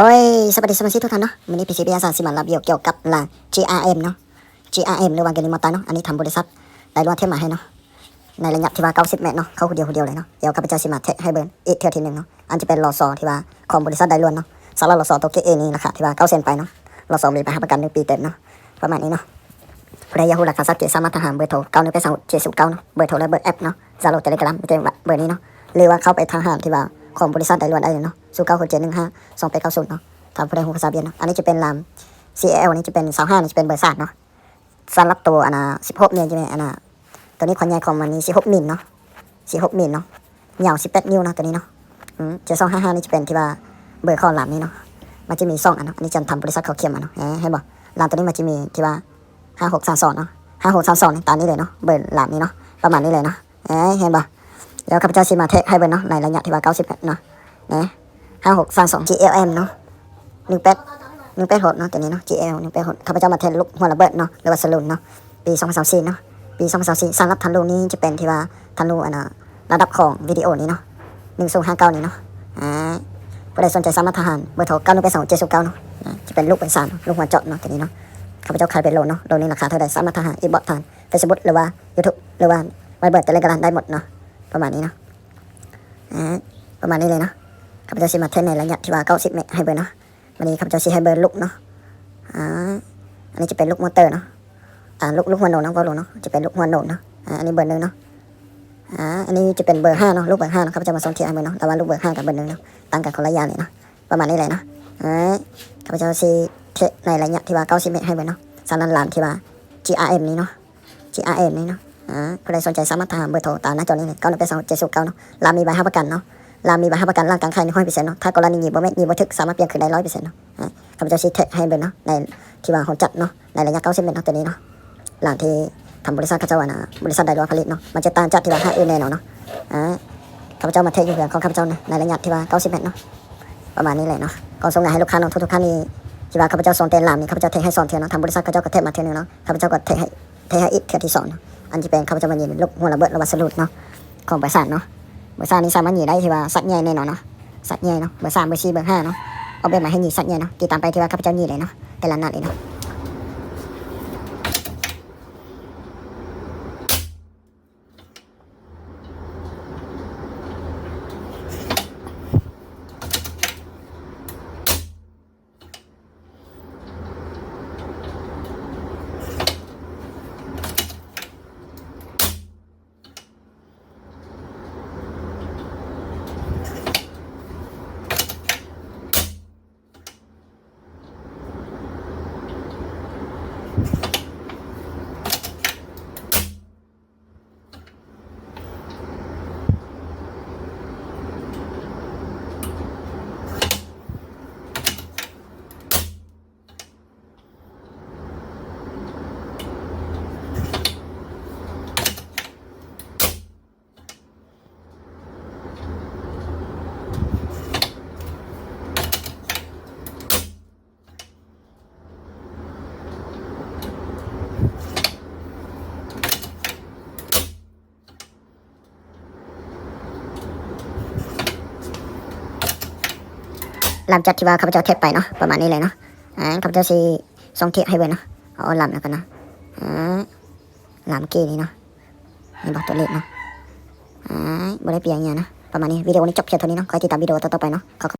สวัสดีสวัสดีสมาชิกทุกท่านเนาะวันนี้พีซีพีอาสาสิมันรับเกี่ยวกับหลัง GRM เนาะ GRM หรือว่าเกนิมอตาเนาะอันนี้ทำบริษัทได้รวดเทมาให้เนาะในระยะที่ว่า90เมตรเนาะเขาคนเดียวคนเดียวเลยเนาะเดี๋ยวข้าพเจ้าสิมาเทให้เบิร์นอีกเที่ยวทีหนึ่งเนาะอันจะเป็นรอซอที่ว่าของบริษัทได้รวนเนาะสำหรับรอซอตัวเกเอนี่ราคาที่ว่า9เซนไปเนาะรอซอมีไปให้ประกันหนึ่งปีเต็มเนาะประมาณนี้เนาะผู้ใดอยากรู้ราคาสักเกตสามารถทหารเบอร์โทร9 1 8 2 7 0 9เนาะเบอร์โทรและเบอร์แอปเนาะซาโลเทเลกราฟเบอร์นี้เนาะหรือว่าเข้าไปทหารที่ว่า ของบริษัทได้รวนได้เลยเนาะศูนย์เก้าหกเจ็ดหนึ่งห้าสองแปดเก้าศูนย์เนาะทำผู้ใดหูภาษาเบียนเนาะอันนี้จะเป็นลำ CL นี่จะเป็นสาวห้านี่จะเป็นเบอร์สามเนาะสำหรับตัวอันน่ะสิบหกเนี่ยจะเป็นอันน่ะตัวนี้ความใหญ่ของมันนี่สิบหกมิลเนาะสิบหกมิลเนาะยาวสิบแปดนิ้วนะตัวนี้เนาะอืมเจ็ดสองห้าห้านี่จะเป็นที่ว่าเบอร์ข้อลำนี่เนาะมันจะมีสองอันเนาะอันนี้จะทำบริษัทเขาเขียมอะเนาะเอ๊ะให้บอกลำตัวนี้มันจะมีที่ว่าห้าหกสามสองเนาะห้าหกสามสองนี่ตามนี้เลยเนาะเบอร์ลำนี้เนาะประมาณนี้เลยเนาะเอ๊ะเห็นปะ เดี๋ยวข้าพเจ้าสิมาเทคให้เบอร์เนาะในระยะที่ว่าเก้าสิบเนาะเอ๊ะห้าหกสามสอง GLM เนาะหนึ่งแปดหนึ่งแปดหกเนาะตัวนี้เนาะ GL หนึ่งแปดหกข้าพเจ้ามาเทนลูกหัวระเบิดเนาะหรือว่าสลุนเนาะปีสองพันสามสี่เนาะปีสองพันสามสี่สำหรับทันลูนี้จะเป็นที่ว่าทันลูอันน่ะระดับของวิดีโอนี้เนาะหนึ่งศูนย์ห้าเก้านี่เนาะอ่าผู้ใดสนใจสามารถทหารเบอร์โทรเก้าหนึ่งแปดสองเจ็ดศูนย์เก้าเนาะจะเป็นลูกเป็นสามลูกหัวเจาะเนาะตัวนี้เนาะข้าพเจ้าขายเป็นโลเนาะโลนี้ราคาเท่าใดสามารถทหารอีบอททานเฟซบุ๊กหรือว่ายูทูบหรือว่าไวเบิร์ดแต่ละกระดานได้หมดเนาะ ประมาณนี้เนาะอ่าประมาณนี้เลยเนาะข้าพเจ้าสิมาเทนในระยะที่ว่าเก้าสิบเมตรให้เบอร์เนาะวันนี้ข้าพเจ้าสิให้เบอร์ลูกเนาะอ่าอันนี้จะเป็นลูกมอเตอร์เนาะอ่าลูกลูกหัวโนนเนาะก็รู้เนาะจะเป็นลูกหัวโนนเนาะอ่าอันนี้เบอร์หนึ่งเนาะอ่าอันนี้จะเป็นเบอร์ห้าเนาะลูกเบอร์ห้าเนาะเขาจะมาส่งที่ไอ้เบอร์เนาะแต่ว่าลูกเบอร์ห้ากับเบอร์หนึ่งเนาะต่างกันคนละอย่างเลยเนาะประมาณนี้เลยเนาะอ่าข้าพเจ้าซีเทในระยะที่ว่าเก้าสิบเมตรให้เบอร์เนาะสำนันลานที่ว่า GRM นี้เนาะ GRM นี้เนาะ ใครสนใจสามารถถามเบอร์โทรตามหน้าจอนี้เลยเก้าหนึ่งแปดสองเจ็ดศูนย์เก้าเนาะลามีใบห้าประกันเนาะลามีใบห้าประกันร่างกายใครในห้อยเปอร์เซ็นต์เนาะถ้ากรณีหยิบบ่แม่หยิบบ่ถึกสามารถเปลี่ยนคืนได้ร้อยเปอร์เซ็นต์เนาะข้าพเจ้าซีเทให้เบอร์เนาะในที่ว่าเขาจัดเนาะในระยะ90เมตรเนาะตัวนี้เนาะหลังที่ทำบริษัทเขาเจ้าว่านะบริษัทใดรัวผลิตเนาะมันจะตางจากที่ว่าห้าเอแน่นเนาะข้าพเจ้ามาเทอยู่เรื่องของข้าพเจ้าในระยะที่ว่า90เมตรเนาะประมาณนี้เลยเนาะก่อนส่งงานให้ลูกค้าเนาะทุกๆท่านนี่ที่ว่าข้าพเจ้าสอนเต้นลามนี่ข้าพเจ้าเทให้สอนเทียนเนาะทำบริษัทข้าพเจ้าก็เทมาเทียนนึงเนาะข้าพเจ้าก็เทให้เทให้อีกเทียที่สองเนาะ อันที่เป็นข้าพเจ้ามันยินลูกหัวระเบิดระวัสรุดเนาะของบริษัทเนาะบริษัทนี้สามารถยิงได้ที่ว่าสัตว์ใหญ่แน่นอนเนาะสัตว์ใหญ่เนาะเบอร์สามเบอร์สี่เบอร์ห้าเนาะเอาแบบมาให้ยิงสัตว์ใหญ่เนาะติดตามไปที่ว่าข้าพเจ้ายิงเลยเนาะแต่ละนัดเลยเนาะ ลำจัดที่ว่าข้าพเจ้าเทศไปเนาะประมาณนี้เลยเนาะอ่าข้าพเจ้าสีส่งเทปให้เว้ยเนาะเอาลำแล้วกันเนาะอ่าลำเกี้นี่เนาะนี่บอกตัวเลขเนาะอ่าบ่ได้เปลี่ยนอย่างเงี้ยนะประมาณนี้วิดีโอนี้จบเพียงเท่านี้เนาะคอยติดตามวิดีโอต่อๆไปเนาะ